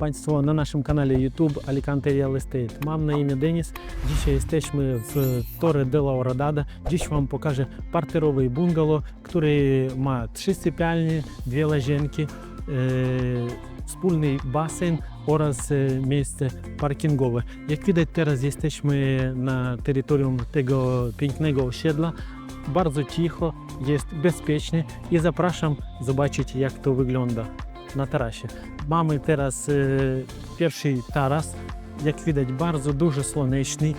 Państwa na naszym kanale YouTube Alicante Real Estate. Mam na imię Denis. Dzisiaj jesteśmy w Torre de la Oradada. Dziś Wam pokażę parterowy bungalow, który ma trzy sypialnie, dwie łazienki, e, wspólny basen oraz e, miejsce parkingowe. Jak widać teraz jesteśmy na terytorium tego pięknego osiedla. Bardzo cicho, jest bezpiecznie i zapraszam zobaczyć jak to wygląda na tarasie. Mamy teraz e, pierwszy taras, jak widać bardzo duży, słoneczny. E,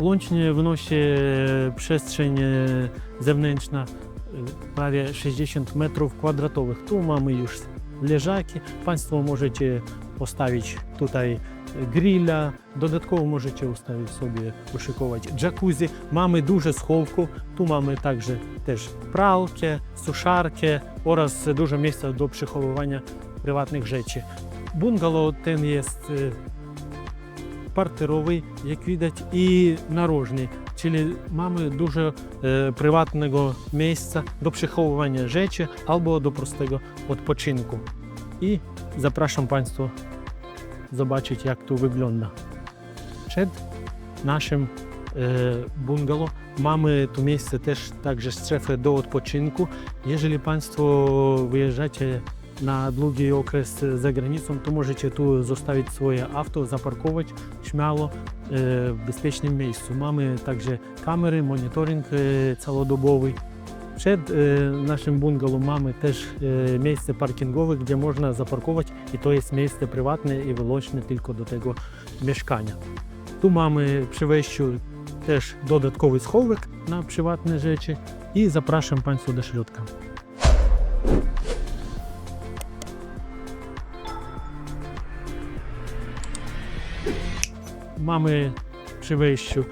łącznie wynosi y, przestrzeń zewnętrzna prawie 60 metrów kwadratowych. Tu mamy już leżaki. Państwo możecie postawić tutaj гріля. Додатково можете уставити собі вишиковувати джакузі. Мами дуже сховку. Ту мами також теж пралки, сушарки oraz дуже місце до приховування приватних речей. Бунгало ten jest parterowy, jak widać, i narożny, czyli mamy dużo e, prywatnego miejsca do przechowywania rzeczy albo do prostego odpoczynku. I zapraszam Państwa zobaczyć jak to wygląda. Przed naszym e, bungalow mamy tu miejsce też także strefę do odpoczynku. Jeżeli Państwo wyjeżdżacie na długi okres za granicą, to możecie tu zostawić swoje auto, zaparkować śmiało e, w bezpiecznym miejscu. Mamy także kamery, monitoring e, całodobowy. Przed naszym bungalow mamy też miejsce parkingowe, gdzie można zaparkować I to jest miejsce prywatne i wyłącznie tylko do tego mieszkania. Tu mamy przy wejściu też dodatkowy schowek na prywatne rzeczy i zapraszam Państwa do środka. Mamy przy wejściu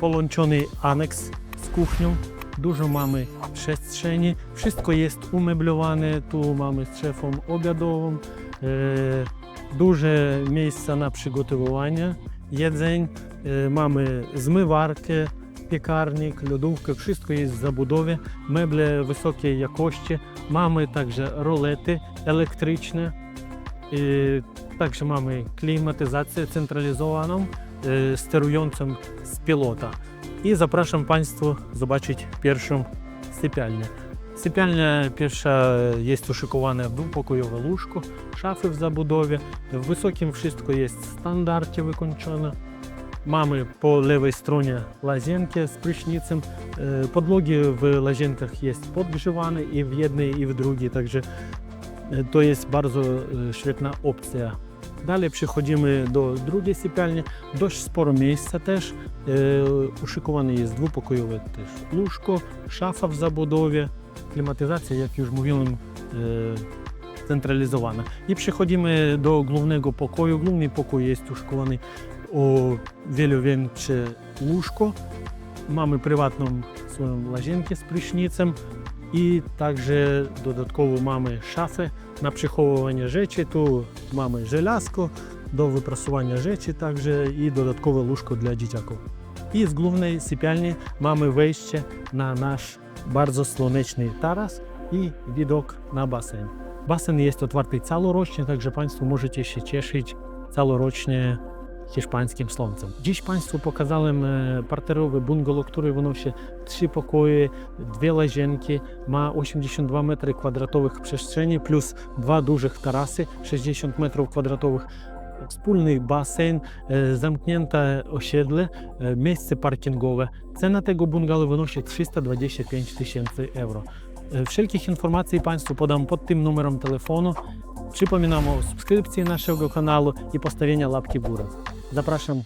połączony aneks z kuchnią. dużo mamy przestrzeni, wszystko jest umeblowane, tu mamy strefę obiadową, e, duże miejsca na przygotowywanie jedzeń, e, mamy zmywarkę, piekarnik, lodówkę, wszystko jest w zabudowie, meble wysokiej jakości, mamy także rolety elektryczne, e, także mamy klimatyzację centralizowaną e, sterującą z pilota. i zapraszam Państwa zobaczyć pierwszą sypialnię. Sypialnia pierwsza jest uszykowana dwupokojowe łóżko, szafy w zabudowie, w wysokim wszystko jest w standardzie wykończone. Mamy po lewej stronie łazienkę z prysznicem. Podłogi w łazienkach jest podgrzewane i w jednej, i w drugiej, także to jest bardzo świetna opcja Далі приходимо до другої сіпяльні, дощ споро місця теж. Е, ушикований є двопокойове теж лужко, шафа в забудові, кліматизація, як вже мовив, е, централізована. І приходимо до головного покою. Головний покой є ушикований у вельовенче лужко. Mamy prywatną swoją łazienkę z prysznicem, і також додатково мами шафи на приховування речі, ту мами желязку до випрасування речі також і додаткове лужко для дітяку. І з головної сипяльні мами вище на наш дуже слонечний тарас і відок на басейн. Басейн є відкритий цілорічний, також панство можете ще чешити цілорічне hiszpańskim słońcem. Dziś Państwu pokazałem e, parterowy bungalow, który wynosi trzy pokoje, dwie łazienki, ma 82 m2 przestrzeni plus dwa dużych tarasy, 60 m2 wspólny basen, e, zamknięte osiedle, e, miejsce parkingowe. Cena tego bungalow wynosi 325 tysięcy euro. Wszelkich informacji Państwu podam pod tym numerem telefonu. Przypominam o subskrypcji naszego kanału i postawienia łapki w górę. Zapraszam